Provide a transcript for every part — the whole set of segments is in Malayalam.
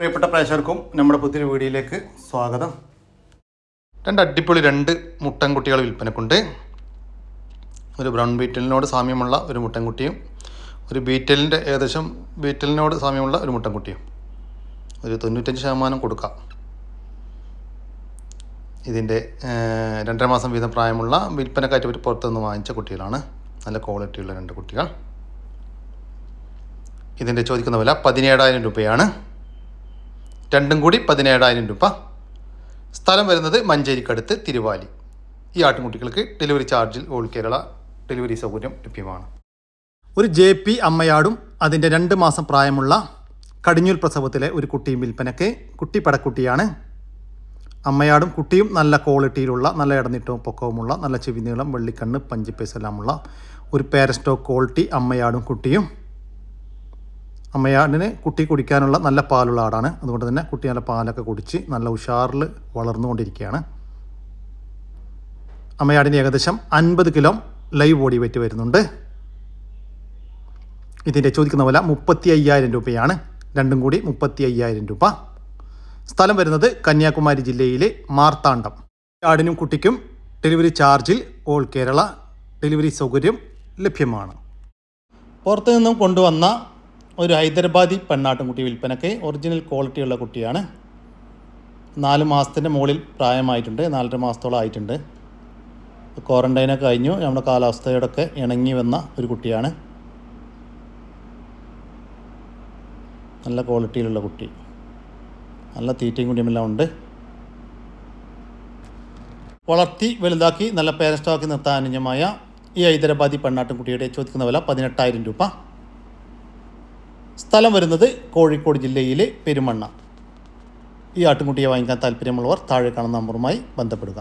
പ്രിയപ്പെട്ട പ്രേക്ഷകർക്കും നമ്മുടെ പുതിയ വീഡിയോയിലേക്ക് സ്വാഗതം. രണ്ട് അടിപൊളി രണ്ട് മുട്ടൻകുട്ടികൾ വിൽപ്പനക്കുണ്ട്. ഒരു ബ്രൗൺ ബീറ്റലിനോട് സാമ്യമുള്ള ഒരു മുട്ടൻകുട്ടിയും ഒരു ബീറ്റലിന്റെ ഏകദേശം ബീറ്റലിനോട് സാമ്യമുള്ള ഒരു മുട്ടൻകുട്ടിയും. ഒരു തൊണ്ണൂറ്റഞ്ച് ശതമാനം കൊടുക്കാം. ഇതിന്റെ രണ്ടര മാസം വീതം പ്രായമുള്ള വിൽപ്പനക്കാറ്റ് ഒരു പുറത്തുനിന്ന് വാങ്ങിച്ച കുട്ടികളാണ്. നല്ല ക്വാളിറ്റിയുള്ള രണ്ട് കുട്ടികൾ. ഇതിന്റെ ചോദിക്കുന്ന വില പതിനേഴായിരം രൂപയാണ്. രണ്ടും കൂടി പതിനേഴായിരം രൂപ. സ്ഥലം വരുന്നത് മഞ്ചേരിക്കടുത്ത് തിരുവാലി. ഈ ആട്ടിൻകുട്ടികൾക്ക് ഡെലിവറി ചാർജിൽ ഓൾ കേരള ഡെലിവറി സൗകര്യം ലഭ്യമാണ്. ഒരു ജെ പി അമ്മയാടും അതിന്റെ രണ്ട് മാസം പ്രായമുള്ള കടിഞ്ഞൂൽ പ്രസവത്തിലെ ഒരു കുട്ടിയും വിൽപ്പനയ്ക്ക് കുട്ടി പടക്കുട്ടിയാണ്. അമ്മയാടും കുട്ടിയും നല്ല ക്വാളിറ്റിയിലുള്ള നല്ല ഇടനീട്ടവും പൊക്കവുമുള്ള നല്ല ചെവി നീളം വെള്ളിക്കണ്ണ് പഞ്ചിപ്പേസ് എല്ലാമുള്ള ഒരു പേരസ്റ്റോ ക്വാളിറ്റി അമ്മയാടും കുട്ടിയും. അമ്മയാടിന് കുട്ടി കുടിക്കാനുള്ള നല്ല പാലുള്ള ആടാണ്. അതുകൊണ്ട് തന്നെ കുട്ടി നല്ല പാലൊക്കെ കുടിച്ച് നല്ല ഉഷാറിൽ വളർന്നുകൊണ്ടിരിക്കുകയാണ്. അമ്മയാടിന് ഏകദേശം അൻപത് കിലോ ലൈവ് ബോഡി വെയിറ്റ് വരുന്നുണ്ട്. ഇതിന്റെ ചോദിക്കുന്ന വില മുപ്പത്തി അയ്യായിരം രൂപയാണ്. രണ്ടും കൂടി മുപ്പത്തി അയ്യായിരം രൂപ. സ്ഥലം വരുന്നത് കന്യാകുമാരി ജില്ലയിലെ മാർത്താണ്ഡം. ആടിനും കുട്ടിക്കും ഡെലിവറി ചാർജിൽ ഓൾ കേരള ഡെലിവറി സൗകര്യം ലഭ്യമാണ്. പുറത്തു നിന്നും കൊണ്ടുവന്ന ഒരു ഹൈദരാബാദി പെണ്ണാട്ടുംകുട്ടി വിൽപ്പനയ്ക്ക് ഒറിജിനൽ ക്വാളിറ്റിയുള്ള കുട്ടിയാണ്. നാല് മാസത്തിന്റെ മുകളിൽ പ്രായമായിട്ടുണ്ട് നാലര മാസത്തോളം ആയിട്ടുണ്ട്. ക്വാറന്റൈനൊക്കെ കഴിഞ്ഞു നമ്മുടെ കാലാവസ്ഥയോടൊക്കെ ഇണങ്ങി വന്ന ഒരു കുട്ടിയാണ്. നല്ല ക്വാളിറ്റിയിലുള്ള കുട്ടി. നല്ല തീറ്റയും കുടിയുമെല്ലാം ഉണ്ട്. വളർത്തി വലുതാക്കി നല്ല പേരസ്റ്റാക്കി നിർത്താൻ അനുജമായ ഈ ഹൈദരാബാദി പെണ്ണാട്ടുംകുട്ടിയുടെ ചോദിക്കുന്ന വില പതിനെട്ടായിരം രൂപ. സ്ഥലം വരുന്നത് കോഴിക്കോട് ജില്ലയിലെ പെരുമണ്ണ. ഈ ആട്ടുംകുട്ടിയെ വാങ്ങിക്കാൻ താല്പര്യമുള്ളവർ താഴെ കാണുന്ന നമ്പറുമായി ബന്ധപ്പെടുക.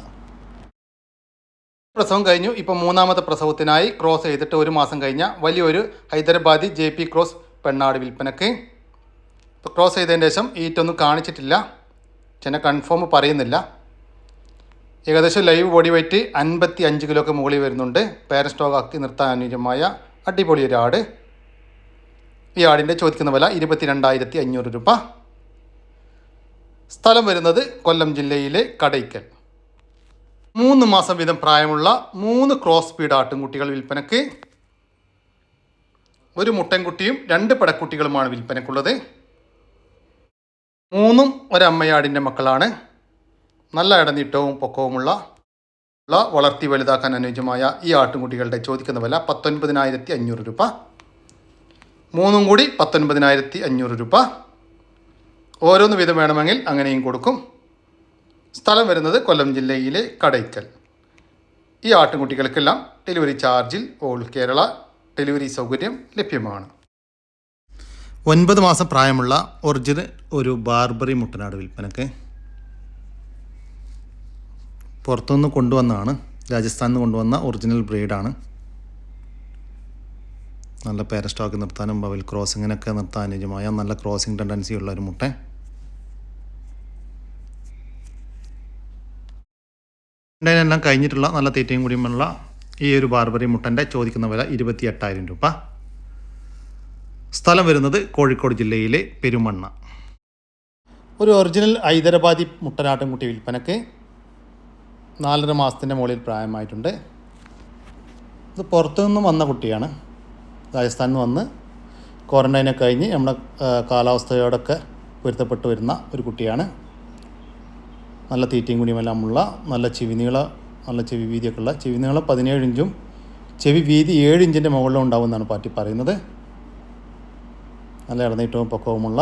പ്രസവം കഴിഞ്ഞു. ഇപ്പം മൂന്നാമത്തെ പ്രസവത്തിനായി ക്രോസ് ചെയ്തിട്ട് ഒരു മാസം കഴിഞ്ഞ വലിയൊരു ഹൈദരാബാദി ജെ പി ക്രോസ് പെണ്ണാട് വിൽപ്പനക്ക്. ഇപ്പോൾ ക്രോസ് ചെയ്തതിന് ശേഷം ഈറ്റൊന്നും കാണിച്ചിട്ടില്ല. ചെന്നെ കൺഫേം പറയുന്നില്ല. ഏകദേശം ലൈവ് ബോഡി വെയിറ്റ് അൻപത്തി അഞ്ച് കിലോക്ക് മുകളിൽ വരുന്നുണ്ട്. പേരൻ സ്റ്റോക്ക് ആക്കി നിർത്താൻ അനുയോജ്യമായ അടിപൊളി ഒരു ആടിന്റെ ചോദിക്കുന്ന വില ഇരുപത്തിരണ്ടായിരത്തി അഞ്ഞൂറ് രൂപ. സ്ഥലം വരുന്നത് കൊല്ലം ജില്ലയിലെ കടയ്ക്കൽ. മൂന്ന് മാസം വീതം പ്രായമുള്ള മൂന്ന് ക്രോസ് സ്പീഡ് ആട്ടുംകുട്ടികൾ വിൽപ്പനയ്ക്ക് ഒരു മുട്ടൻകുട്ടിയും രണ്ട് പടക്കുട്ടികളുമാണ് വിൽപ്പനക്കുള്ളത്. മൂന്നും ഒരമ്മയാടിന്റെ മക്കളാണ്. നല്ല ഇടനീട്ടവും പൊക്കവുമുള്ള വളർത്തി വലുതാക്കാൻ അനുയോജ്യമായ ഈ ആട്ടുംകുട്ടികളുടെ ചോദിക്കുന്ന വില പത്തൊൻപതിനായിരത്തി അഞ്ഞൂറ് രൂപ. മൂന്നും കൂടി പത്തൊൻപതിനായിരത്തി അഞ്ഞൂറ് രൂപ. ഓരോന്ന് വീതം വേണമെങ്കിൽ അങ്ങനെയും കൊടുക്കും. സ്ഥലം വരുന്നത് കൊല്ലം ജില്ലയിലെ കടയ്ക്കൽ. ഈ ആട്ടുംകുട്ടികൾക്കെല്ലാം ഡെലിവറി ചാർജിൽ ഓൾ കേരള ഡെലിവറി സൗകര്യം ലഭ്യമാണ്. ഒൻപത് മാസം പ്രായമുള്ള ഒറിജിനൽ ഒരു ബാർബറി മുട്ടനാട് വിൽപ്പനക്ക് പുറത്തുനിന്ന് കൊണ്ടുവന്നതാണ്. രാജസ്ഥാനിൽ നിന്ന് കൊണ്ടുവന്ന ഒറിജിനൽ ബ്രീഡാണ്. നല്ല പേര സ്റ്റോക്ക് നിർത്താനും ബവൽ ക്രോസിങ്ങിനൊക്കെ നിർത്താൻ അനുയോജ്യമായ നല്ല ക്രോസിംഗ് ടെൻഡൻസി ഉള്ള ഒരു മുട്ട. എല്ലാം കഴിഞ്ഞിട്ടുള്ള നല്ല തീറ്റയും കൂടിയുമുള്ള ഈ ഒരു ബാർബറി മുട്ടന്റെ ചോദിക്കുന്ന വില ഇരുപത്തി എട്ടായിരം രൂപ. സ്ഥലം വരുന്നത് കോഴിക്കോട് ജില്ലയിലെ പെരുമണ്ണ. ഒരു ഒറിജിനൽ ഹൈദരാബാദി മുട്ടനാട്ടിൻകുട്ടി വിൽപ്പനക്ക് നാലര മാസത്തിന്റെ മുകളിൽ പ്രായമായിട്ടുണ്ട്. ഇത് പുറത്തു നിന്നും വന്ന കുട്ടിയാണ്. രാജസ്ഥാനിൽ നിന്ന് വന്ന് ക്വാറന്റൈനൊക്കെ കഴിഞ്ഞ് നമ്മുടെ കാലാവസ്ഥയോടൊക്കെ പൊരുത്തപ്പെട്ട് വരുന്ന ഒരു കുട്ടിയാണ്. നല്ല തീറ്റയും കുടിയുമെല്ലാമുള്ള നല്ല ചെവിനീള നല്ല ചെവി വീതിയൊക്കെ ഉള്ള ചെവി നീളം പതിനേഴ് ഇഞ്ചും ചെവി വീതി ഏഴ് ഇഞ്ചിന്റെ മുകളിലും ഉണ്ടാവുമെന്നാണ് പാർട്ടി പറയുന്നത്. നല്ല ഇടനീട്ടവും പൊക്കവുമുള്ള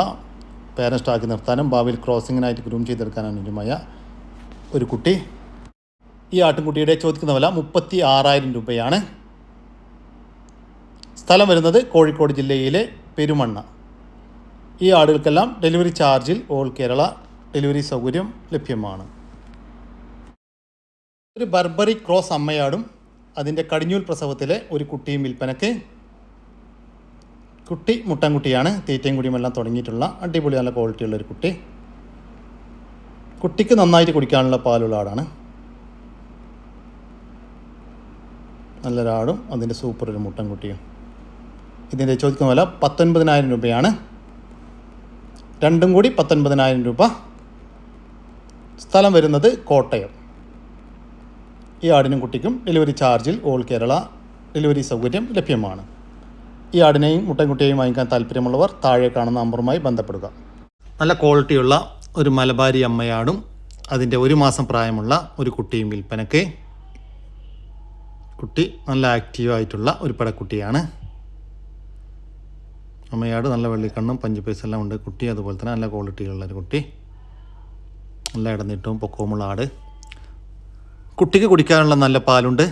പേരൻസ് സ്റ്റാക്കി നിർത്താനും ഭാവിയിൽ ക്രോസിങ്ങിനായിട്ട് ഗ്രൂം ചെയ്തെടുക്കാൻ അനുയോജ്യമായ ഒരു കുട്ടി. ഈ ആട്ടിൻകുട്ടിയുടെ ചോദിക്കുന്ന വില മുപ്പത്തി ആറായിരം രൂപയാണ്. സ്ഥലം വരുന്നത് കോഴിക്കോട് ജില്ലയിലെ പെരുമണ്ണ. ഈ ആടുകൾക്കെല്ലാം ഡെലിവറി ചാർജിൽ ഓൾ കേരള ഡെലിവറി സൗകര്യം ലഭ്യമാണ്. ഒരു ബർബറി ക്രോസ് അമ്മയാടും അതിന്റെ കടിഞ്ഞൂൽ പ്രസവത്തിലെ ഒരു കുട്ടിയും വിൽപ്പനയ്ക്ക് കുട്ടി മുട്ടൻകുട്ടിയാണ്. തീറ്റയും കുടിയുമെല്ലാം തുടങ്ങിയിട്ടുള്ള അടിപൊളി നല്ല ക്വാളിറ്റിയുള്ള ഒരു കുട്ടി. കുട്ടിക്ക് നന്നായിട്ട് കുടിക്കാനുള്ള പാലുള്ള ആടാണ്. നല്ലൊരാടും അതിന്റെ സൂപ്പർ ഒരു മുട്ടൻകുട്ടിയും. ഇതിന്റെ ചോദിക്കുന്ന വില പത്തൊൻപതിനായിരം രൂപയാണ്. രണ്ടും കൂടി പത്തൊൻപതിനായിരം രൂപ. സ്ഥലം വരുന്നത് കോട്ടയം. ഈ ആടിനും കുട്ടിക്കും ഡെലിവറി ചാർജിൽ ഓൾ കേരള ഡെലിവറി സൗകര്യം ലഭ്യമാണ്. ഈ ആടിനെയും മുട്ടൻകുട്ടിയെയും വാങ്ങിക്കാൻ താല്പര്യമുള്ളവർ താഴെ കാണുന്ന നമ്പറുമായി ബന്ധപ്പെടുക. നല്ല ക്വാളിറ്റിയുള്ള ഒരു മലബാരി അമ്മയാടും അതിന്റെ ഒരു മാസം പ്രായമുള്ള ഒരു കുട്ടിയും വിൽപ്പനക്ക് കുട്ടി നല്ല ആക്റ്റീവായിട്ടുള്ള ഒരു പടക്കുട്ടിയാണ് അമ്മയാട് നല്ല വെള്ളിക്കണ്ണും പഞ്ച് പൈസ എല്ലാം ഉണ്ട്. കുട്ടി അതുപോലെ തന്നെ നല്ല ക്വാളിറ്റിയുള്ള ഒരു കുട്ടി. നല്ല ഇടന്നിട്ടും പൊക്കവുമുള്ള ആട്. കുട്ടിക്ക് കുടിക്കാനുള്ള നല്ല പാലുണ്ട്.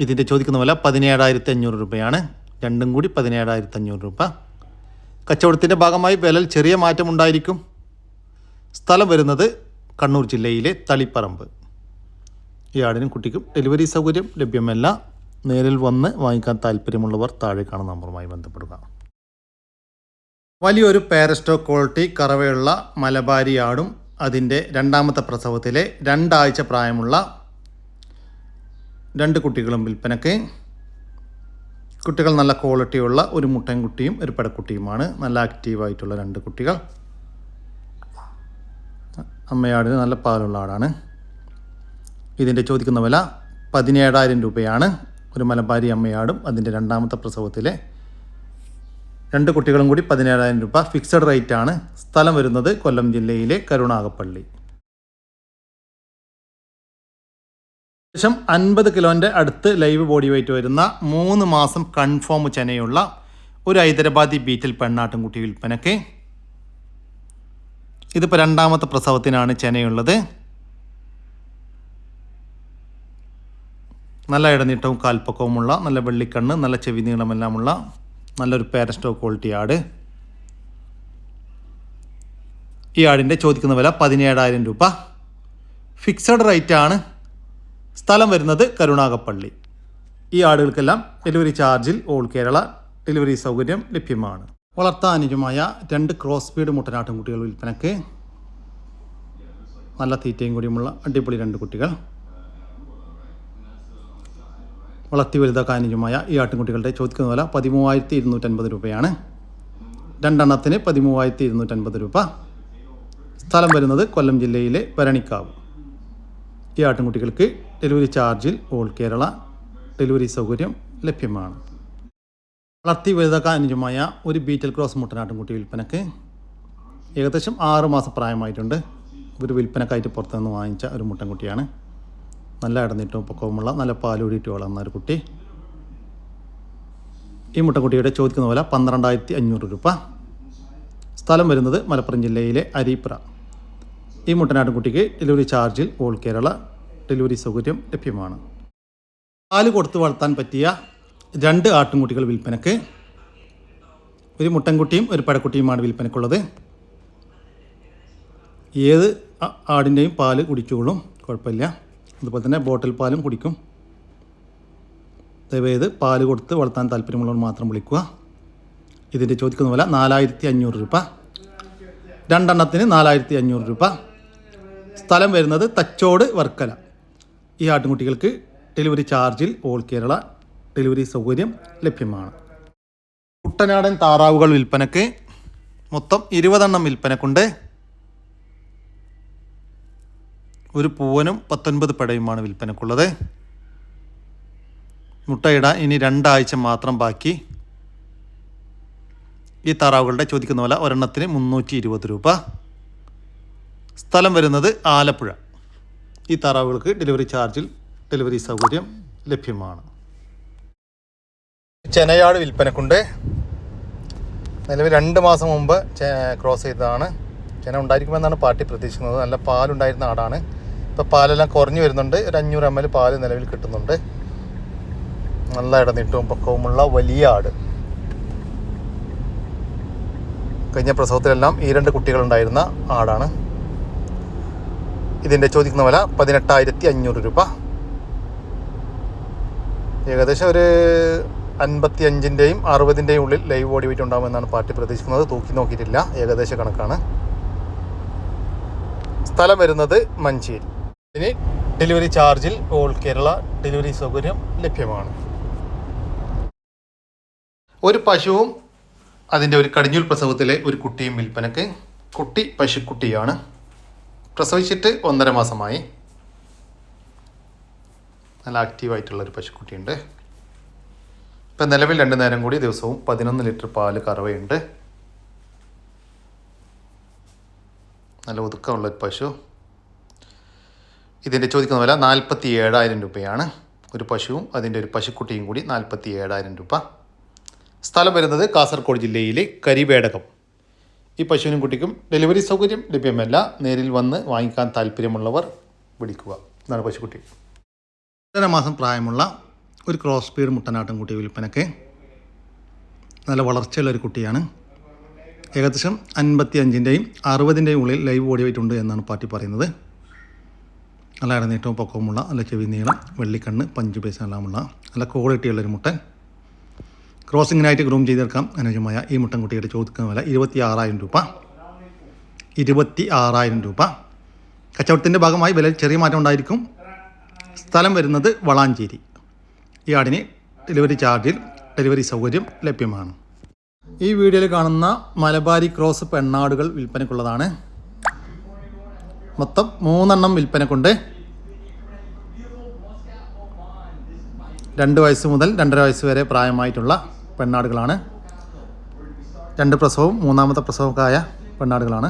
ഇതിന്റെ ചോദിക്കുന്ന വില പതിനേഴായിരത്തി അഞ്ഞൂറ് രൂപയാണ്. രണ്ടും കൂടി പതിനേഴായിരത്തി അഞ്ഞൂറ് രൂപ. കച്ചവടത്തിന്റെ ഭാഗമായി വിലയിൽ ചെറിയ മാറ്റമുണ്ടായിരിക്കും സ്ഥലം വരുന്നത് കണ്ണൂർ ജില്ലയിലെ തളിപ്പറമ്പ്. ഈ ആടിനും കുട്ടിക്കും ഡെലിവറി സൗകര്യം ലഭ്യമല്ല. നേരിൽ വന്ന് വാങ്ങിക്കാൻ താല്പര്യമുള്ളവർ താഴെ കാണുന്ന നമ്പറുമായി ബന്ധപ്പെടുക. വലിയൊരു പാരസ്റ്റോ ക്വാളിറ്റി കറവയുള്ള മലബാരി ആടും അതിന്റെ രണ്ടാമത്തെ പ്രസവത്തിലെ രണ്ടാഴ്ച പ്രായമുള്ള രണ്ട് കുട്ടികളും വിൽപ്പനയ്ക്ക് കുട്ടികൾ നല്ല ക്വാളിറ്റിയുള്ള ഒരു മുട്ടൻകുട്ടിയും ഒരു പെടക്കുട്ടിയുമാണ്. നല്ല ആക്റ്റീവായിട്ടുള്ള രണ്ട് കുട്ടികൾ. അമ്മയാടിന് നല്ല പാലുള്ള ആടാണ്. ഇതിന്റെ ചോദിക്കുന്ന വില പതിനേഴായിരം രൂപയാണ്. ഒരു മലബാരി അമ്മയാടും അതിന്റെ രണ്ടാമത്തെ പ്രസവത്തിലെ രണ്ട് കുട്ടികളും കൂടി പതിനേഴായിരം രൂപ ഫിക്സഡ് റേറ്റ് ആണ് സ്ഥലം വരുന്നത് കൊല്ലം ജില്ലയിലെ കരുണാകപ്പള്ളി. ഏകദേശം അൻപത് കിലോന്റെ അടുത്ത് ലൈവ് ബോഡി വെയിറ്റ് വരുന്ന മൂന്ന് മാസം കൺഫേം ചെനയുള്ള ഒരു ഹൈദരാബാദി ബീറ്റിൽ പെണ്ണാട്ടുംകുട്ടി വിൽപ്പനയ്ക്ക്. ഇതിപ്പോൾ രണ്ടാമത്തെ പ്രസവത്തിനാണ് ചെനയുള്ളത്. നല്ല ഇടനീട്ടവും കാൽപ്പക്കവുമുള്ള നല്ല വെള്ളിക്കണ്ണ് നല്ല ചെവി നീളമെല്ലാമുള്ള നല്ലൊരു പാരസ്റ്റോ ക്വാളിറ്റി ആട്. ഈ ആടിന്റെ ചോദിക്കുന്ന വില പതിനേഴായിരം രൂപ. ഫിക്സഡ് റേറ്റ് ആണ്. സ്ഥലം വരുന്നത് കരുണാകപ്പള്ളി ഈ ആടുകൾക്കെല്ലാം ഡെലിവറി ചാർജിൽ ഓൾ കേരള ഡെലിവറി സൗകര്യം ലഭ്യമാണ്. വളർത്താൻ അനുജമായ രണ്ട് ക്രോസ് സ്പീഡ് മുട്ടനാട്ടും കുട്ടികൾ വിൽപ്പനയ്ക്ക് നല്ല തീറ്റയും കൂടിയുമുള്ള അടിപൊളി രണ്ട് കുട്ടികൾ. വളർത്തി വലുതാക്കാൻ അനുജമായ ഈ ആട്ടിൻകുട്ടികളുടെ ചോദിക്കുന്ന വില പതിമൂവായിരത്തി ഇരുന്നൂറ്റൻപത് രൂപയാണ്. രണ്ടെണ്ണത്തിന് പതിമൂവായിരത്തി ഇരുന്നൂറ്റൻപത് രൂപ. സ്ഥലം വരുന്നത് കൊല്ലം ജില്ലയിലെ വരണിക്കാവ്. ഈ ആട്ടിൻകുട്ടികൾക്ക് ഡെലിവറി ചാർജിൽ ഓൾ കേരള ഡെലിവറി സൗകര്യം ലഭ്യമാണ്. വളർത്തി വലുതാക്കാൻ അനുജമായ ഒരു ബീറ്റൽ ക്രോസ് മുട്ടനാട്ടിൻകുട്ടി വിൽപ്പനക്ക് ഏകദേശം ആറ് മാസം പ്രായമായിട്ടുണ്ട്. ഒരു വിൽപ്പനക്കായിട്ട് പുറത്തുനിന്ന് വാങ്ങിച്ച ഒരു മുട്ടൻകുട്ടിയാണ്. നല്ല അടഞ്ഞിട്ടും പൊക്കവുമുള്ള നല്ല പാലൂടിയിട്ട് വളർന്ന ഒരു കുട്ടി. ഈ മുട്ടക്കുട്ടിയുടെ ചോദിക്കുന്ന പോലെ പന്ത്രണ്ടായിരത്തി അഞ്ഞൂറ് രൂപ. സ്ഥലം വരുന്നത് മലപ്പുറം ജില്ലയിലെ അരീപ്ര ഈ മുട്ടനാട്ടുകുട്ടിക്ക് ഡെലിവറി ചാർജിൽ ഓൾ കേരള ഡെലിവറി സൗകര്യം ലഭ്യമാണ്. പാൽ കൊടുത്ത് വളർത്താൻ പറ്റിയ രണ്ട് ആട്ടിൻകുട്ടികൾ വിൽപ്പനക്ക്. ഒരു മുട്ടൻകുട്ടിയും ഒരു പടക്കുട്ടിയുമാണ് വിൽപ്പനക്കുള്ളത്. ഏത് ആടിന്റെയും പാൽ കുടിച്ചോളും കുഴപ്പമില്ല. അതുപോലെ തന്നെ ബോട്ടിൽ പാലും കുടിക്കും. ദയവേത് പാൽ കൊടുത്ത് വളർത്താൻ താല്പര്യമുള്ളവർ മാത്രം വിളിക്കുക. ഇതിന്റെ ചോദിക്കുന്ന പോലെ നാലായിരത്തി അഞ്ഞൂറ് രൂപ. രണ്ടെണ്ണത്തിന് നാലായിരത്തി അഞ്ഞൂറ് രൂപ. സ്ഥലം വരുന്നത് തച്ചോട് വർക്കല. ഈ ആട്ടിൻകുട്ടികൾക്ക് ഡെലിവറി ചാർജിൽ ഓൾ കേരള ഡെലിവറി സൗകര്യം ലഭ്യമാണ്. കുട്ടനാടൻ താറാവുകൾ വിൽപ്പനക്ക് മൊത്തം ഇരുപതെണ്ണം വിൽപ്പനക്കുണ്ട്. ഒരു പൂവനും പത്തൊൻപത് പടയുമാണ് വിൽപ്പനക്കുള്ളത്. മുട്ടയിടാൻ ഇനി രണ്ടാഴ്ച മാത്രം ബാക്കി. ഈ താറാവുകളുടെ ചോദിക്കുന്ന പോലെ ഒരെണ്ണത്തിന് മുന്നൂറ്റി ഇരുപത് രൂപ. സ്ഥലം വരുന്നത് ആലപ്പുഴ. ഈ താറാവുകൾക്ക് ഡെലിവറി ചാർജിൽ ഡെലിവറി സൗകര്യം ലഭ്യമാണ്. ചെനയാട് വിൽപ്പനക്കുണ്ട്. നിലവിൽ രണ്ട് മാസം മുമ്പ് ക്രോസ് ചെയ്തതാണ്. ചെന ഉണ്ടായിരിക്കുമെന്നാണ് പാർട്ടി പ്രതീക്ഷിക്കുന്നത്. നല്ല പാലുണ്ടായിരുന്ന ആടാണ്. ഇപ്പോൾ പാലെല്ലാം കുറഞ്ഞു വരുന്നുണ്ട്. ഒരു അഞ്ഞൂറ് എം എൽ പാൽ നിലവിൽ കിട്ടുന്നുണ്ട്. നല്ല ഇടനീട്ടവും പക്കവുമുള്ള വലിയ ആട്. കഴിഞ്ഞ പ്രസവത്തിലെല്ലാം ഈ രണ്ട് കുട്ടികളുണ്ടായിരുന്ന ആടാണ്. ഇതിന്റെ ചോദിക്കുന്ന വില പതിനെട്ടായിരത്തി അഞ്ഞൂറ് രൂപ. ഏകദേശം ഒരു അൻപത്തി അഞ്ചിന്റെയും അറുപതിന്റെയും ഉള്ളിൽ ലൈവ് ഓടി വെയിറ്റ് ഉണ്ടാകുമെന്നാണ് പാർട്ടി പ്രതീക്ഷിക്കുന്നത്. തൂക്കി നോക്കിയിട്ടില്ല. ഏകദേശ കണക്കാണ്. സ്ഥലം വരുന്നത് മഞ്ചേരി. ഇനി ഡെലിവറി ചാർജിൽ ഓൾ കേരള ഡെലിവറി സൗകര്യം ലഭ്യമാണ്. ഒരു പശുവും അതിന്റെ ഒരു കടിഞ്ഞൂൽ പ്രസവത്തിലെ ഒരു കുട്ടിയും വിൽപ്പനക്ക് കുട്ടി പശുക്കുട്ടിയാണ്. പ്രസവിച്ചിട്ട് ഒന്നര മാസമായി. നല്ല ആക്റ്റീവായിട്ടുള്ള ഒരു പശുക്കുട്ടിയുണ്ട്. ഇപ്പം നിലവിൽ രണ്ട് നേരം കൂടി ദിവസവും പതിനൊന്ന് ലിറ്റർ പാൽ കറവയുണ്ട്. നല്ല ഒതുക്കമുള്ള ഒരു പശു. ഇതിന്റെ ചോദിക്കുന്ന വില നാൽപ്പത്തി ഏഴായിരം രൂപയാണ്. ഒരു പശുവും അതിന്റെ ഒരു പശുക്കുട്ടിയും കൂടി നാൽപ്പത്തി ഏഴായിരം രൂപ. സ്ഥലം വരുന്നത് കാസർഗോഡ് ജില്ലയിലെ കരിവേടകം. ഈ പശുവിനും കുട്ടിക്കും ഡെലിവറി സൗകര്യം ലഭ്യമല്ല. നേരിൽ വന്ന് വാങ്ങിക്കാൻ താല്പര്യമുള്ളവർ വിളിക്കുക. എന്നാണ് പശുക്കുട്ടി. ഒന്നര മാസം പ്രായമുള്ള ഒരു ക്രോസ് സ്പീഡ് മുട്ടനാട്ടം കുട്ടി വിൽപ്പനയ്ക്ക് നല്ല വളർച്ചയുള്ള ഒരു കുട്ടിയാണ്. ഏകദേശം അൻപത്തി അഞ്ചിന്റെയും അറുപതിന്റെയും ഉള്ളിൽ ലൈവ് ഓടിയായിട്ടുണ്ട് എന്നാണ് പാർട്ടി പറയുന്നത്. നല്ല ഇടനീട്ടവും പൊക്കവുമുള്ള നല്ല ചെവി നീളം വെള്ളിക്കണ്ണ് പഞ്ച് പൈസ എല്ലാമുള്ള നല്ല ക്വാളിറ്റിയുള്ളൊരു മുട്ട ക്രോസിങ്ങിനായിട്ട് ഗ്രൂം ചെയ്തെടുക്കാം. അനുജമായ ഈ മുട്ടൻ മുട്ടൻകുട്ടിയുടെ ചോദിക്കുന്ന വില ഇരുപത്തി ആറായിരം രൂപ. ഇരുപത്തി ആറായിരം രൂപ. കച്ചവടത്തിന്റെ ഭാഗമായി വില ചെറിയ മാറ്റം ഉണ്ടായിരിക്കും. സ്ഥലം വരുന്നത് വളാഞ്ചേരി. ഈ ആടിന് ഡെലിവറി ചാർജിൽ ഡെലിവറി സൗകര്യം ലഭ്യമാണ്. ഈ വീഡിയോയിൽ കാണുന്ന മലബാരി ക്രോസ് പെണ്ണാടുകൾ വിൽപ്പനക്കുള്ളതാണ് മൊത്തം മൂന്നെണ്ണം വിൽപ്പനക്കുണ്ട് രണ്ട് വയസ്സ് മുതൽ രണ്ടര വയസ്സ് വരെ പ്രായമായിട്ടുള്ള പെണ്ണാടുകളാണ്. രണ്ട് പ്രസവവും മൂന്നാമത്തെ പ്രസവമൊക്കെ പെണ്ണാടുകളാണ്.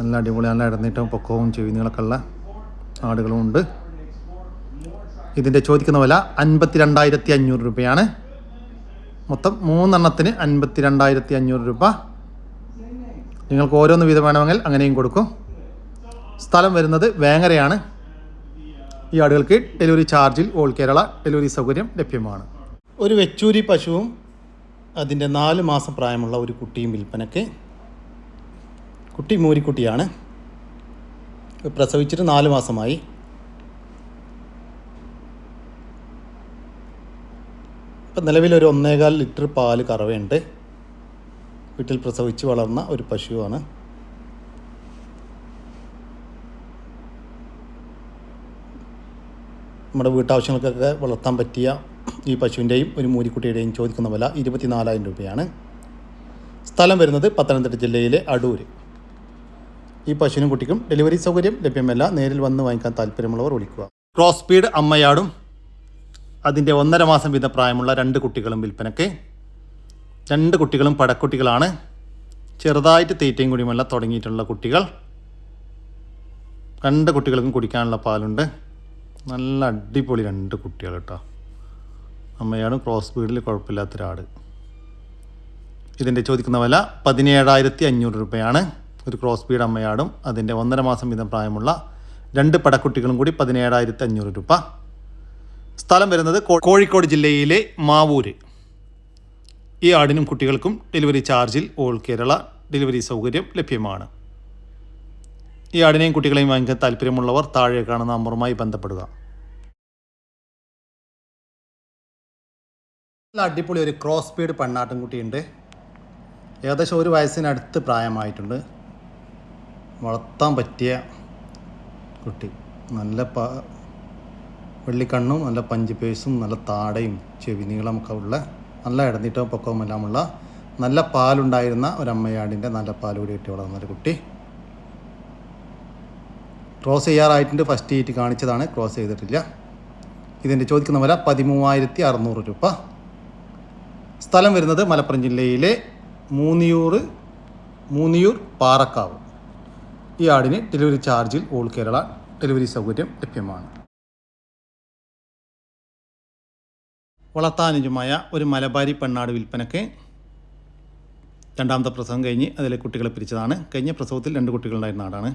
നല്ല അടിപൊളി നല്ല ഇടനീട്ടവും പൊക്കവും ചെവിനീളൊക്കെ ഉള്ള ആടുകളും ഉണ്ട്. ഇതിന്റെ ചോദിക്കുന്ന വില അൻപത്തി രണ്ടായിരത്തി അഞ്ഞൂറ് രൂപയാണ്. മൊത്തം മൂന്നെണ്ണത്തിന് അൻപത്തി രണ്ടായിരത്തി അഞ്ഞൂറ് രൂപ. നിങ്ങൾക്ക് ഓരോന്ന് വീതം വേണമെങ്കിൽ അങ്ങനെയും കൊടുക്കും. സ്ഥലം വരുന്നത് വേങ്ങരയാണ്. ഈ ആടുകൾക്ക് ഡെലിവറി ചാർജിൽ ഓൾ കേരള ഡെലിവറി സൗകര്യം ലഭ്യമാണ്. ഒരു വെച്ചൂരി പശുവും അതിന്റെ നാല് മാസം പ്രായമുള്ള ഒരു കുട്ടിയും വിൽപ്പനയ്ക്ക്. കുട്ടി മൂരിക്കുട്ടിയാണ്. പ്രസവിച്ചിട്ട് നാല് മാസമായി. ഇപ്പം നിലവിൽ ഒരു ഒന്നേകാൽ ലിറ്റർ പാൽ കറവയുണ്ട്. വീട്ടിൽ പ്രസവിച്ച് വളർന്ന ഒരു പശുവാണ്. നമ്മുടെ വീട്ടാവശ്യങ്ങൾക്കൊക്കെ വളർത്താൻ പറ്റിയ ഈ പശുവിന്റെയും ഒരു മൂരിക്കുട്ടിയുടെയും ചോദിക്കുന്ന വില ഇരുപത്തിനാലായിരം രൂപയാണ്. സ്ഥലം വരുന്നത് പത്തനംതിട്ട ജില്ലയിലെ അടൂർ ഈ പശുവിനും കുട്ടിക്കും ഡെലിവറി സൗകര്യം ലഭ്യമല്ല. നേരിൽ വന്ന് വാങ്ങിക്കാൻ താല്പര്യമുള്ളവർ വിളിക്കുക. ക്രോസ് സ്പീഡ് അമ്മയാടും. അതിന്റെ ഒന്നര മാസം വീതം പ്രായമുള്ള രണ്ട് കുട്ടികളും വിൽപ്പനയ്ക്ക്. രണ്ട് കുട്ടികളും പടക്കുട്ടികളാണ്. ചെറുതായിട്ട് തീറ്റയും കുടിയുമെല്ലാം തുടങ്ങിയിട്ടുള്ള കുട്ടികൾ. രണ്ട് കുട്ടികൾക്കും കുടിക്കാനുള്ള പാലുണ്ട്. നല്ല അടിപൊളി രണ്ട് കുട്ടികൾ കേട്ടോ അമ്മയാണ് ക്രോസ് ബീഡിൽ കുഴപ്പമില്ലാത്ത ഒരാട് ഇതിന്റെ ചോദിക്കുന്ന വില പതിനേഴായിരത്തി അഞ്ഞൂറ് രൂപയാണ്. ഒരു ക്രോസ് ബീഡ് അമ്മയാടും അതിന്റെ ഒന്നര മാസം വീതം പ്രായമുള്ള രണ്ട് പടക്കുട്ടികളും കൂടി പതിനേഴായിരത്തി അഞ്ഞൂറ് രൂപ. സ്ഥലം വരുന്നത് കോഴിക്കോട് ജില്ലയിലെ മാവൂര്. ഈ ആടിനും കുട്ടികൾക്കും ഡെലിവറി ചാർജിൽ ഓൾ കേരള ഡെലിവറി സൗകര്യം ലഭ്യമാണ്. ഈ ആടിനെയും കുട്ടികളെയും വാങ്ങിക്കാൻ താല്പര്യമുള്ളവർ താഴെ കാണുന്ന നമ്പറുമായി ബന്ധപ്പെടുക. നല്ല അടിപൊളി ഒരു ക്രോസ് സ്പീഡ് പെണ്ണാട്ടും കുട്ടിയുണ്ട് ഏകദേശം ഒരു വയസ്സിനടുത്ത് പ്രായമായിട്ടുണ്ട്. വളർത്താൻ പറ്റിയ കുട്ടി. നല്ല പ വെള്ളിക്കണ്ണും നല്ല പഞ്ച് പേസും നല്ല താടയും ചെവി നീളമൊക്കെ ഉള്ള നല്ല ഇടനീട്ടവും പൊക്കവും എല്ലാമുള്ള നല്ല പാലുണ്ടായിരുന്ന ഒരമ്മയാടിന്റെ നല്ല പാൽ കൂടി ഇട്ട് വളർന്നൊരു കുട്ടി. ക്രോസ് ചെയ്യാറായിട്ടുണ്ട്. ഫസ്റ്റ് ഈറ്റ് കാണിച്ചതാണ്. ക്രോസ് ചെയ്തിട്ടില്ല. ഇതിന്റെ ചോദിക്കുന്ന വില പതിമൂവായിരത്തി അറുന്നൂറ് രൂപ. സ്ഥലം വരുന്നത് മലപ്പുറം ജില്ലയിലെ മൂന്നിയൂർ മൂന്നിയൂർ പാറക്കാവ്. ഈ ആടിന് ഡെലിവറി ചാർജിൽ ഓൾ കേരള ഡെലിവറി സൗകര്യം ലഭ്യമാണ്. വളർത്താനുജമായ ഒരു മലബാരി പെണ്ണാട് വിൽപ്പനയ്ക്ക് രണ്ടാമത്തെ പ്രസവം കഴിഞ്ഞ് അതിലെ കുട്ടികളെ പിരിച്ചതാണ്. കഴിഞ്ഞ പ്രസവത്തിൽ രണ്ട് കുട്ടികളുണ്ടായിരുന്ന ആടാണ്.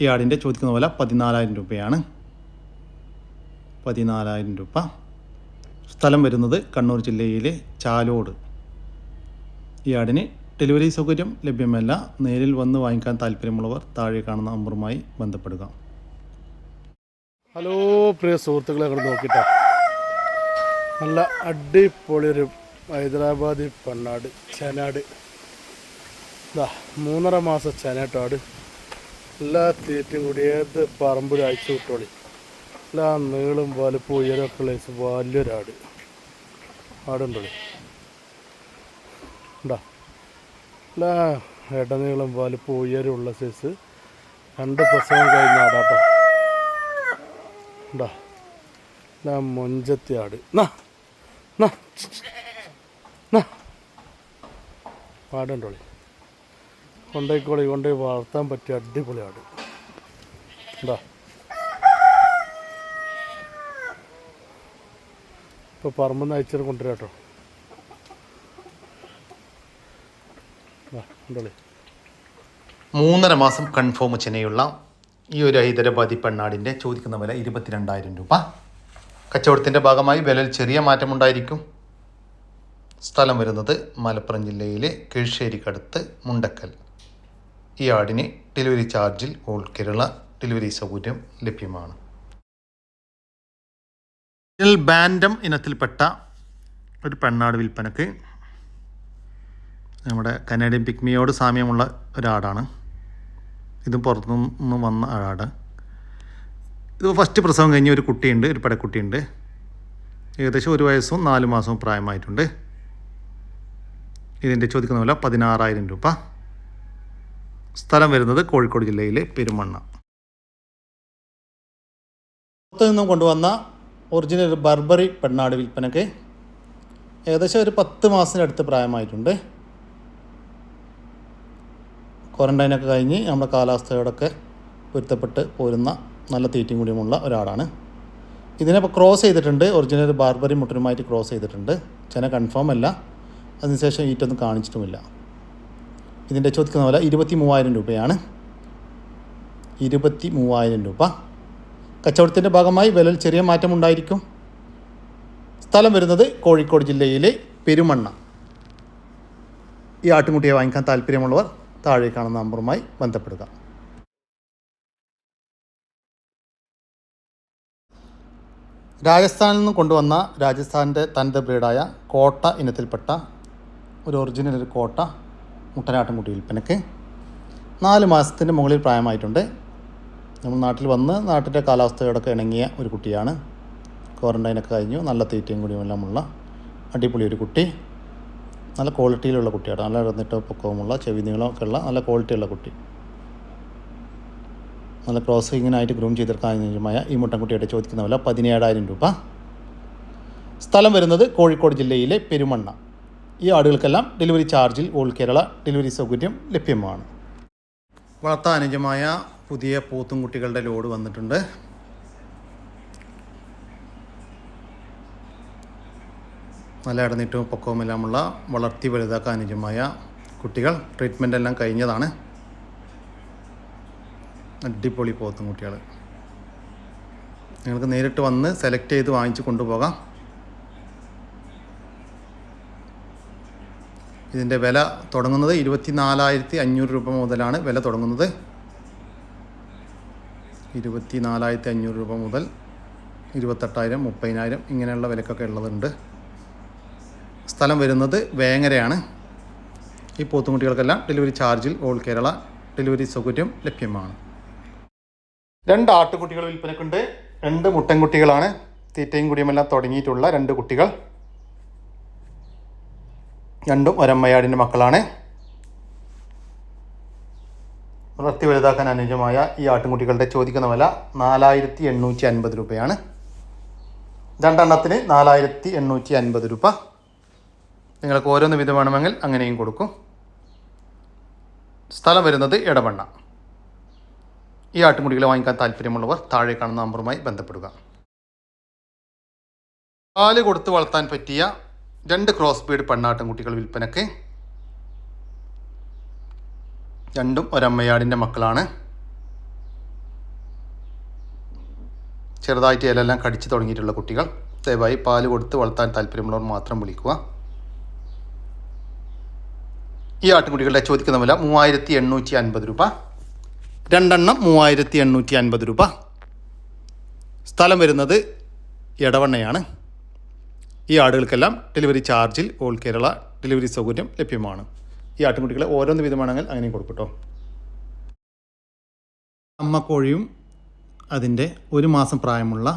ഈ ആടിന്റെ ചോദിക്കുന്ന വില പതിനാലായിരം രൂപയാണ്. പതിനാലായിരം രൂപ. സ്ഥലം വരുന്നത് കണ്ണൂർ ജില്ലയിലെ ചാലോട്. ഈ ആടിന് ഡെലിവറി സൗകര്യം ലഭ്യമല്ല. നേരിൽ വന്ന് വാങ്ങിക്കാൻ താല്പര്യമുള്ളവർ താഴെ കാണുന്ന നമ്പറുമായി ബന്ധപ്പെടുക. ഹലോ പ്രിയ സുഹൃത്തുക്കളെ അങ്ങോട്ട് നോക്കിട്ടോ. നല്ല അടിപൊളിയൊരു ഹൈദരാബാദി പണ്ണാട് ചനാട്. ഇതാ മൂന്നര മാസം ചനാട്ടാട് എല്ലാ തീറ്റും കൂടി ഏത് പറമ്പിലും അയച്ചു വിട്ടോളി. എല്ലാ നീളും വലുപ്പം ഉള്ള വലിയൊരാട് ആടുണ്ടോളി ഉണ്ടോ? അല്ല ഇടനീളം വലിപ്പം ഉയരമുള്ള സൈസ് രണ്ട് പ്രസവം കഴിഞ്ഞ ആടാട്ടോ ഉണ്ടാ? ഞാൻ മൊഞ്ചത്തി ആട്. നാ കൊണ്ടേക്കോളി കൊണ്ടേ വളർത്താൻ പറ്റിയ അടിപൊളി ആട്. ഉണ്ടാ? ഇപ്പോൾ പറമ്പെന്ന് അയച്ചിട്ട് കൊണ്ടുവരാം കേട്ടോ. മൂന്നര മാസം കൺഫേം ചെനയുള്ള ഈ ഒരു ഹൈദരാബാദി പെണ്ണാടിന്റെ ചോദിക്കുന്ന വില ഇരുപത്തിരണ്ടായിരം രൂപ. കച്ചവടത്തിന്റെ ഭാഗമായി വിലയിൽ ചെറിയ മാറ്റമുണ്ടായിരിക്കും. സ്ഥലം വരുന്നത് മലപ്പുറം ജില്ലയിലെ കീഴ്ശ്ശേരിക്കടുത്ത് മുണ്ടക്കൽ. ഈ ആടിന് ഡെലിവറി ചാർജിൽ ഓൾ കേരള ഡെലിവറി സൗകര്യം ലഭ്യമാണ്. ഇതിൽ ബാൻഡം ഇനത്തിൽപ്പെട്ട ഒരു പെണ്ണാട് വിൽപ്പനക്ക് നമ്മുടെ കനേഡിയൻ പിക്മിയോട് സാമ്യമുള്ള ഒരാടാണ്. ഇതും പുറത്തുനിന്ന് വന്ന ആടാണ് ഇത് ഫസ്റ്റ് പ്രസവം കഴിഞ്ഞ ഒരു കുട്ടിയുണ്ട് ഒരു പടക്കുട്ടിയുണ്ട് ഏകദേശം ഒരു വയസ്സും നാല് മാസവും പ്രായമായിട്ടുണ്ട്. ഇതിന്റെ ചോദിക്കുന്ന പോലെ പതിനാറായിരം രൂപ. സ്ഥലം വരുന്നത് കോഴിക്കോട് ജില്ലയിലെ പെരുമണ്ണ. പുറത്തു നിന്നും കൊണ്ടുവന്ന ഒറിജിനൽ ബർബറി പെണ്ണാട് വിൽപ്പനക്ക് ഏകദേശം ഒരു പത്ത് മാസത്തിനടുത്ത് പ്രായമായിട്ടുണ്ട്. ക്വാറന്റൈനൊക്കെ കഴിഞ്ഞ് നമ്മുടെ കാലാവസ്ഥയോടൊക്കെ പൊരുത്തപ്പെട്ട് പോരുന്ന നല്ല തീറ്റയും കൂടിയുമുള്ള ഒരാളാണ്. ഇതിനിപ്പോൾ ക്രോസ് ചെയ്തിട്ടുണ്ട്. ഒറിജിനൽ ബാർബറി മുട്ടനുമായിട്ട് ക്രോസ് ചെയ്തിട്ടുണ്ട്. ചെന കൺഫേം അല്ല. അതിനുശേഷം ഈറ്റൊന്നും കാണിച്ചിട്ടുമില്ല. ഇതിന്റെ ചോദിക്കുന്ന പോലെ ഇരുപത്തി മൂവായിരം രൂപയാണ്. ഇരുപത്തി മൂവായിരം രൂപ. കച്ചവടത്തിന്റെ ഭാഗമായി വിലയിൽ ചെറിയ മാറ്റമുണ്ടായിരിക്കും. സ്ഥലം വരുന്നത് കോഴിക്കോട് ജില്ലയിലെ പെരുമണ്ണ. ഈ ആട്ടുംകുട്ടിയെ വാങ്ങിക്കാൻ താല്പര്യമുള്ളവർ താഴെ കാണുന്ന നമ്പറുമായി ബന്ധപ്പെടുക. രാജസ്ഥാനിൽ നിന്ന് കൊണ്ടുവന്ന രാജസ്ഥാന്റെ തനത് ബ്രീഡായ കോട്ട ഇനത്തിൽപ്പെട്ട ഒരു ഒറിജിനൽ ഒരു കോട്ട മുട്ടനാട്ടുംകുട്ടി വിൽപ്പനയ്ക്ക് നാല് മാസത്തിന്റെ മുകളിൽ പ്രായമായിട്ടുണ്ട്. നമ്മൾ നാട്ടിൽ വന്ന് നാട്ടിന്റെ കാലാവസ്ഥയോടൊക്കെ ഇണങ്ങിയ ഒരു കുട്ടിയാണ്. ക്വാറന്റൈനൊക്കെ കഴിഞ്ഞു. നല്ല തീറ്റയും കുടിയുമെല്ലാമുള്ള അടിപൊളി ഒരു കുട്ടി. നല്ല ക്വാളിറ്റിയിലുള്ള കുട്ടിയാണ്. നല്ല ഇറന്നിട്ട് പൊക്കവുമുള്ള ചെവി നീളമൊക്കെ ഉള്ള നല്ല ക്വാളിറ്റിയുള്ള കുട്ടി. നല്ല ക്രോസിങ്ങിനായിട്ട് ഗ്രൂം ചെയ്തെടുക്കാൻ ഈ മുട്ടൻകുട്ടിയുടെ ചോദിക്കുന്ന വില പതിനേഴായിരം രൂപ. സ്ഥലം വരുന്നത് കോഴിക്കോട് ജില്ലയിലെ പെരുമണ്ണ. ഈ ആടുകൾക്കെല്ലാം ഡെലിവറി ചാർജിൽ ഓൾ കേരള ഡെലിവറി സൗകര്യം ലഭ്യമാണ്. വളർത്താൻ പുതിയ പോത്തും കുട്ടികളുടെ ലോഡ് വന്നിട്ടുണ്ട്. നല്ല ഇടനീട്ടവും പൊക്കവുമെല്ലാമുള്ള വളർത്തി വലുതാക്കാൻ അനുജമായ കുട്ടികൾ. ട്രീറ്റ്മെന്റ് എല്ലാം കഴിഞ്ഞതാണ്. അടിപൊളി പോത്തും കുട്ടികൾ നിങ്ങൾക്ക് നേരിട്ട് വന്ന് സെലക്ട് ചെയ്ത് വാങ്ങിച്ച് കൊണ്ടുപോകാം. ഇതിന്റെ വില തുടങ്ങുന്നത് ഇരുപത്തി നാലായിരത്തി അഞ്ഞൂറ് രൂപ മുതലാണ് വില തുടങ്ങുന്നത്. ഇരുപത്തി നാലായിരത്തി അഞ്ഞൂറ് രൂപ മുതൽ ഇരുപത്തെട്ടായിരം മുപ്പതിനായിരം ഇങ്ങനെയുള്ള വിലക്കൊക്കെ ഉള്ളതുണ്ട്. സ്ഥലം വരുന്നത് വേങ്ങരയാണ്. ഈ പോത്തുമുട്ടികൾക്കെല്ലാം ഡെലിവറി ചാർജിൽ ഓൾ കേരള ഡെലിവറി സൗകര്യം ലഭ്യമാണ്. രണ്ട് ആട്ടുകുട്ടികൾ വിൽപ്പനക്കുണ്ട്. രണ്ട് മുട്ടൻകുട്ടികളാണ്. തീറ്റയും കുടിയുമെല്ലാം തുടങ്ങിയിട്ടുള്ള രണ്ട് കുട്ടികൾ. രണ്ടും ഒരമ്മയാടിന്റെ മക്കളാണ്. വളർത്തി വലുതാക്കാൻ അനുയോജ്യമായ ഈ ആട്ടിൻകുട്ടികളുടെ ചോദിക്കുന്ന വില നാലായിരത്തി എണ്ണൂറ്റി അൻപത് രൂപയാണ്. രണ്ടെണ്ണത്തിന് നാലായിരത്തി എണ്ണൂറ്റി അൻപത് രൂപ. നിങ്ങൾക്ക് ഓരോന്ന് വിധം വേണമെങ്കിൽ അങ്ങനെയും കൊടുക്കും. സ്ഥലം വരുന്നത് ഇടവണ്ണ ഈ ആട്ടിൻകുട്ടികളെ വാങ്ങിക്കാൻ താല്പര്യമുള്ളവർ താഴെ കാണുന്ന നമ്പറുമായി ബന്ധപ്പെടുക. പാൽ കൊടുത്ത് വളർത്താൻ പറ്റിയ രണ്ട് ക്രോസ് ബീഡ് പെണ്ണാട്ടിൻകുട്ടികൾ വിൽപ്പനക്ക് രണ്ടും ഒരമ്മയാടിന്റെ മക്കളാണ്. ചെറുതായിട്ട് ഇലെല്ലാം കടിച്ചു തുടങ്ങിയിട്ടുള്ള കുട്ടികൾ. ദയവായി പാൽ കൊടുത്ത് വളർത്താൻ താല്പര്യമുള്ളവർ മാത്രം വിളിക്കുക. ഈ ആട്ടുകുട്ടികളുടെ ചോദിക്കുന്ന വില മൂവായിരത്തി എണ്ണൂറ്റി അൻപത് രൂപ. രണ്ടെണ്ണം മൂവായിരത്തി എണ്ണൂറ്റി അൻപത് രൂപ. സ്ഥലം വരുന്നത് എടവണ്ണയാണ്. ഈ ആടുകൾക്കെല്ലാം ഡെലിവറി ചാർജിൽ ഓൾ കേരള ഡെലിവറി സൗകര്യം ലഭ്യമാണ്. ഈ ആട്ടിൻകുട്ടികളെ ഓരോന്ന് വിധമാണെങ്കിൽ അങ്ങനെയും കൊടുക്കും കേട്ടോ അമ്മ അമ്മക്കോഴിയും അതിന്റെ ഒരു മാസം പ്രായമുള്ള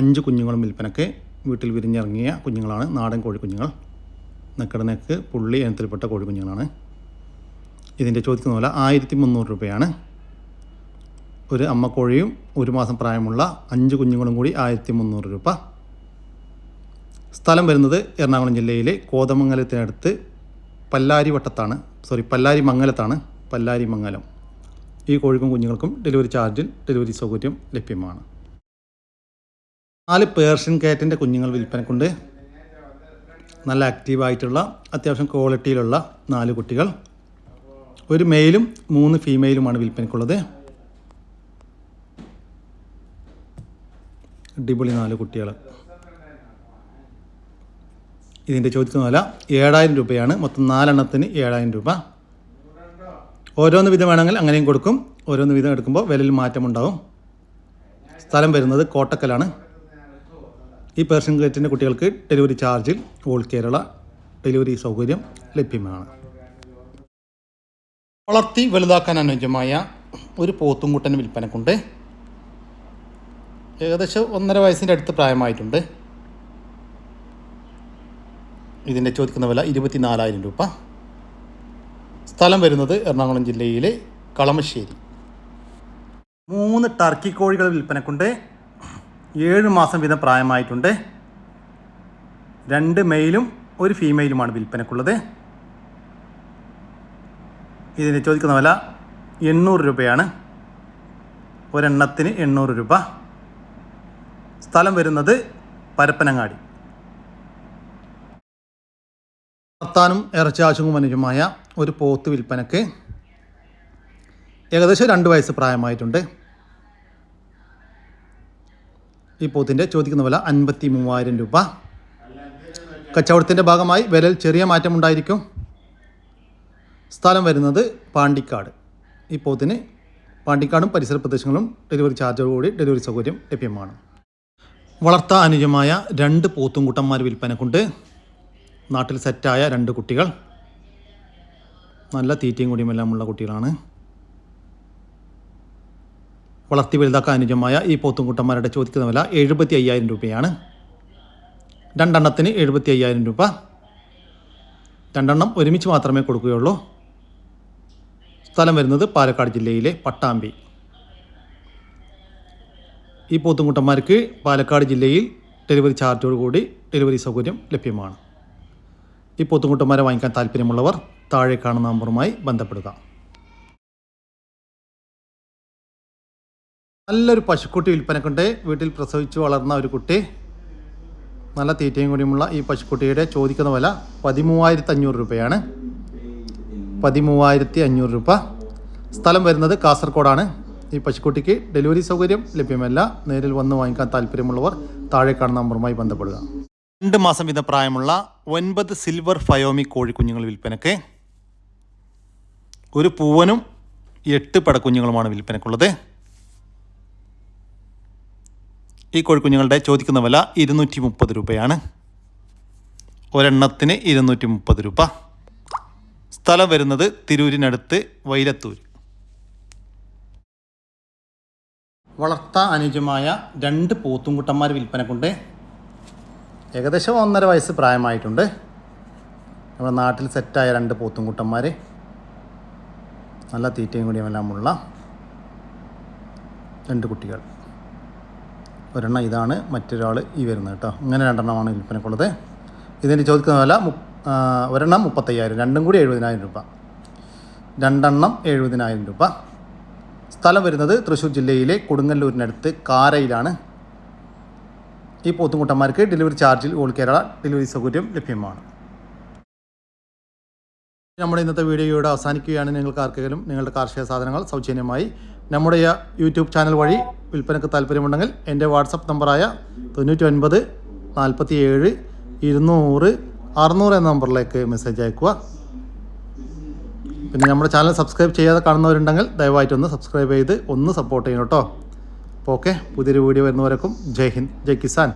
അഞ്ച് കുഞ്ഞുങ്ങളും വിൽപ്പനക്ക് വീട്ടിൽ വിരിഞ്ഞിറങ്ങിയ കുഞ്ഞുങ്ങളാണ്. നാടൻ കോഴിക്കുഞ്ഞുങ്ങൾ നക്കടനക്ക് പുള്ളി ഇനത്തിൽപ്പെട്ട കോഴിക്കുഞ്ഞുങ്ങളാണ് ഇതിന്റെ ചോദിക്കുന്ന പോലെ ആയിരത്തി മുന്നൂറ് രൂപയാണ്. ഒരു അമ്മക്കോഴിയും ഒരു മാസം പ്രായമുള്ള അഞ്ച് കുഞ്ഞുങ്ങളും കൂടി ആയിരത്തി മുന്നൂറ് രൂപ. സ്ഥലം വരുന്നത് എറണാകുളം ജില്ലയിലെ കോതമംഗലത്തിനടുത്ത് പല്ലാരി വട്ടത്താണ് സോറി പല്ലാരി മംഗലത്താണ് പല്ലാരി മംഗലം ഈ കോഴിക്കും കുഞ്ഞുങ്ങൾക്കും ഡെലിവറി ചാർജിൽ ഡെലിവറി സൗകര്യം ലഭ്യമാണ്. നാല് പേർഷ്യൻ കാറ്റിന്റെ കുഞ്ഞുങ്ങൾ വിൽപ്പനക്കുണ്ട്. നല്ല ആക്റ്റീവായിട്ടുള്ള അത്യാവശ്യം ക്വാളിറ്റിയിലുള്ള നാല് കുട്ടികൾ. ഒരു മെയിലും മൂന്ന് ഫീമെയിലുമാണ് വിൽപ്പനക്കുള്ളത്. അടിപൊളി നാല് കുട്ടികൾ ഇതിന്റെ ചോദിക്കുന്ന വില ഏഴായിരം രൂപയാണ്. മൊത്തം നാലെണ്ണത്തിന് ഏഴായിരം രൂപ. ഓരോന്ന് വിധം വേണമെങ്കിൽ അങ്ങനെയും കൊടുക്കും. ഓരോന്ന് വിധം എടുക്കുമ്പോൾ വിലയിൽ മാറ്റമുണ്ടാവും സ്ഥലം വരുന്നത് കോട്ടക്കലാണ്. ഈ പേർഷ്യൻ ഗേറ്റിന്റെ കുട്ടികൾക്ക് ഡെലിവറി ചാർജിൽ ഓൾ കേരള ഡെലിവറി സൗകര്യം ലഭ്യമാണ്. വളർത്തി വലുതാക്കാൻ അനുയോജ്യമായ ഒരു പോത്തുംകുട്ടൻ വിൽപ്പനക്കുണ്ട്. ഏകദേശം ഒന്നര വയസ്സിന്റെ അടുത്ത് പ്രായമായിട്ടുണ്ട്. ഇതിന്റെ ചോദിക്കുന്ന വില ഇരുപത്തിനാലായിരം രൂപ. സ്ഥലം വരുന്നത് എറണാകുളം ജില്ലയിലെ കളമശ്ശേരി. മൂന്ന് ടർക്കി കോഴികൾ വിൽപ്പനക്കുണ്ട്. ഏഴ് മാസം വീതം പ്രായമായിട്ടുണ്ട്. രണ്ട് മെയിലും ഒരു ഫീമെയിലുമാണ് വിൽപ്പനക്കുള്ളത്. ഇതിന് ചോദിക്കുന്ന വില എണ്ണൂറ് രൂപയാണ്. ഒരെണ്ണത്തിന് എണ്ണൂറ് രൂപ. സ്ഥലം വരുന്നത് പരപ്പനങ്ങാടി. വർത്താനും ഇറച്ചി ആവശ്യവും അനുജമായ ഒരു പോത്ത് വിൽപ്പനക്ക് ഏകദേശം രണ്ട് വയസ്സ് പ്രായമായിട്ടുണ്ട്. ഈ പോത്തിന്റെ ചോദിക്കുന്ന വില അൻപത്തി മൂവായിരം രൂപ. കച്ചവടത്തിന്റെ ഭാഗമായി വിലയിൽ ചെറിയ മാറ്റമുണ്ടായിരിക്കും സ്ഥലം വരുന്നത് പാണ്ടിക്കാട്. ഈ പോത്തിന് പാണ്ടിക്കാടും പരിസര പ്രദേശങ്ങളും ഡെലിവറി ചാർജോടുകൂടി ഡെലിവറി സൗകര്യം ലഭ്യമാണ്. വളർത്താൻ അനുജമായ രണ്ട് പോത്തും പോത്തുംകുട്ടന്മാർ വിൽപ്പനക്കുണ്ട്. നാട്ടിൽ സെറ്റായ രണ്ട് കുട്ടികൾ. നല്ല തീറ്റയും കൂടിയുമെല്ലാമുള്ള കുട്ടികളാണ്. വളർത്തി വലുതാക്കാൻ അനുജമായ ഈ പോത്തുംകുട്ടന്മാരുടെ ചോദിക്കുന്ന വില എഴുപത്തി അയ്യായിരം രൂപയാണ്. രണ്ടെണ്ണത്തിന് എഴുപത്തി അയ്യായിരം രൂപ. രണ്ടെണ്ണം ഒരുമിച്ച് മാത്രമേ കൊടുക്കുകയുള്ളൂ. സ്ഥലം വരുന്നത് പാലക്കാട് ജില്ലയിലെ പട്ടാമ്പി. ഈ പോത്തുംകുട്ടന്മാർക്ക് പാലക്കാട് ജില്ലയിൽ ഡെലിവറി ചാർജോടുകൂടി ഡെലിവറി സൗകര്യം ലഭ്യമാണ്. ഈ പോത്തുംകുട്ടന്മാരെ വാങ്ങിക്കാൻ താല്പര്യമുള്ളവർ താഴെ കാണുന്ന നമ്പറുമായി ബന്ധപ്പെടുക. നല്ലൊരു പശുക്കുട്ടി വിൽപ്പനക്കുണ്ട് വീട്ടിൽ പ്രസവിച്ചു വളർന്ന ഒരു കുട്ടി. നല്ല തീറ്റയും കൂടിയുമുള്ള ഈ പശുക്കുട്ടിയുടെ ചോദിക്കുന്ന വില പതിമൂവായിരത്തി അഞ്ഞൂറ് രൂപയാണ്. പതിമൂവായിരത്തി അഞ്ഞൂറ് രൂപ. സ്ഥലം വരുന്നത് കാസർഗോഡാണ്. ഈ പശുക്കുട്ടിക്ക് ഡെലിവറി സൗകര്യം ലഭ്യമല്ല. നേരിൽ വന്ന് വാങ്ങിക്കാൻ താല്പര്യമുള്ളവർ താഴെ കാണുന്ന നമ്പറുമായി ബന്ധപ്പെടുക. രണ്ട് മാസം വീതം പ്രായമുള്ള ഒൻപത് സിൽവർ ഫയോമി കോഴിക്കുഞ്ഞുങ്ങൾ വിൽപ്പനക്ക് ഒരു പൂവനും എട്ട് പടക്കുഞ്ഞുങ്ങളുമാണ് വിൽപ്പനക്കുള്ളത്. ഈ കോഴിക്കുഞ്ഞുങ്ങളുടെ ചോദിക്കുന്ന വില ഇരുന്നൂറ്റി മുപ്പത് രൂപയാണ്. ഒരെണ്ണത്തിന് ഇരുന്നൂറ്റി മുപ്പത് രൂപ. സ്ഥലം വരുന്നത് തിരൂരിനടുത്ത് വൈരത്തൂർ വളർത്താ അനുജമായ രണ്ട് പോത്തുംകുട്ടന്മാർ വിൽപ്പനക്കുണ്ട്. ഏകദേശം ഒന്നര വയസ്സ് പ്രായമായിട്ടുണ്ട്. നമ്മുടെ നാട്ടിൽ സെറ്റായ രണ്ട് പോത്തുംകുട്ടന്മാർ നല്ല തീറ്റയും കൂടിയുമെല്ലാമുള്ള രണ്ട് കുട്ടികൾ. ഒരെണ്ണം ഇതാണ് മറ്റൊരാൾ ഈ വരുന്നത് കേട്ടോ. ഇങ്ങനെ രണ്ടെണ്ണമാണ് വിൽപ്പനക്കുള്ളത്. ഇതിന്റെ ചോദിക്കുന്ന മു ഒരെണ്ണം മുപ്പത്തയ്യായിരം രണ്ടും കൂടി എഴുപതിനായിരം രൂപ. രണ്ടെണ്ണം എഴുപതിനായിരം രൂപ. സ്ഥലം വരുന്നത് തൃശ്ശൂർ ജില്ലയിലെ കൊടുങ്ങല്ലൂരിനടുത്ത് കാരയിലാണ്. ഈ പോത്തുംകുട്ടന്മാർക്ക് ഡെലിവറി ചാർജിൽ ഓൾ കേരള ഡെലിവറി സൗകര്യം ലഭ്യമാണ്. നമ്മുടെ ഇന്നത്തെ വീഡിയോയുടെ അവസാനിക്കുകയാണ്. നിങ്ങൾക്ക് ആർക്കെങ്കിലും നിങ്ങളുടെ കാർഷിക സാധനങ്ങൾ സൗജന്യമായി നമ്മുടെ യൂട്യൂബ് ചാനൽ വഴി വിൽപ്പനയ്ക്ക് താല്പര്യമുണ്ടെങ്കിൽ എന്റെ വാട്സപ്പ് നമ്പറായ തൊണ്ണൂറ്റി ഒൻപത് നാൽപ്പത്തി ഏഴ് ഇരുന്നൂറ് അറുന്നൂറ് എന്ന നമ്പറിലേക്ക് മെസ്സേജ് അയക്കുക. പിന്നെ നമ്മുടെ ചാനൽ സബ്സ്ക്രൈബ് ചെയ്യാതെ കാണുന്നവരുണ്ടെങ്കിൽ ദയവായിട്ടൊന്ന് സബ്സ്ക്രൈബ് ചെയ്ത് ഒന്ന് സപ്പോർട്ട് ചെയ്യണം കേട്ടോ. അപ്പോൾ ഓക്കെ പുതിയൊരു വീഡിയോ വരുന്നവരേക്കും ജയ് ഹിന്ദ് ജയ് കിസാൻ.